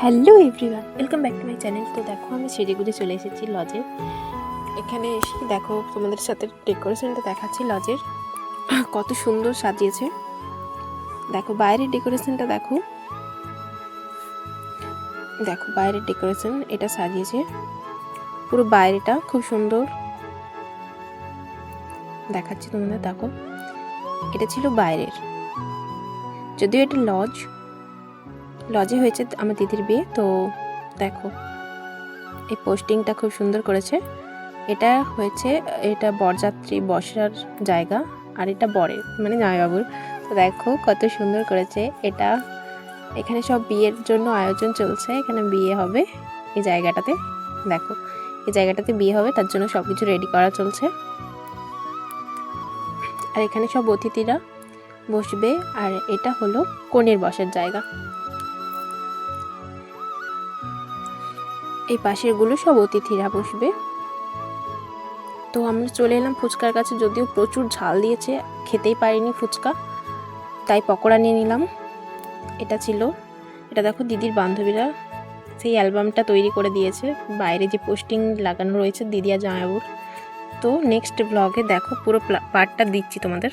Hello everyone, welcome back to my channel. তো দেখো, আমি সেজেগুজে চলে এসেছি লজে এখানে এসে দেখো, তোমাদের সাথে ডেকোরেশনটা দেখাচ্ছি লজের কত সুন্দর সাজিয়েছে। দেখো, বাইরের ডেকোরেশনটা দেখো। দেখো, বাইরের ডেকোরেশন এটা সাজিয়েছে। পুরো বাইরেটা খুব সুন্দর। দেখাচ্ছি তোমাদের, দেখো। এটা ছিল বাইরের। যদিও এটা লজ লজে হয়েছে আমার দিদির বিয়ে, তো দেখো। এই পোস্টিংটা খুব সুন্দর করেছে। এটা হয়েছে, এটা বরযাত্রী বসার জায়গা আর এটা বরের মানে জামাইবাবুর। তো দেখো কত সুন্দর করেছে এটা। এখানে সব বিয়ের জন্য আয়োজন চলছে, এখানে বিয়ে হবে এই জায়গাটাতে। দেখো, এই জায়গাটাতে বিয়ে হবে, তার জন্য সব কিছু রেডি করা চলছে। আর এখানে সব অতিথিরা বসবে, আর এটা হলো কনের বসার জায়গা। এই পাশেরগুলো সব অতিথিরা বসবে। তো আমরা চলে এলাম ফুচকার কাছে, যদিও প্রচুর ঝাল দিয়েছে, খেতেই পারিনি ফুচকা, তাই পকোড়া নিয়ে নিলাম। এটা ছিল, এটা দেখো দিদির বান্ধবীরা সেই অ্যালবামটা তৈরি করে দিয়েছে, বাইরে যে পোস্টিং লাগানো রয়েছে দিদি আর জামাইবাবুর। তো নেক্সট ব্লগে দেখো, পুরো পার্টটা দিচ্ছি তোমাদের।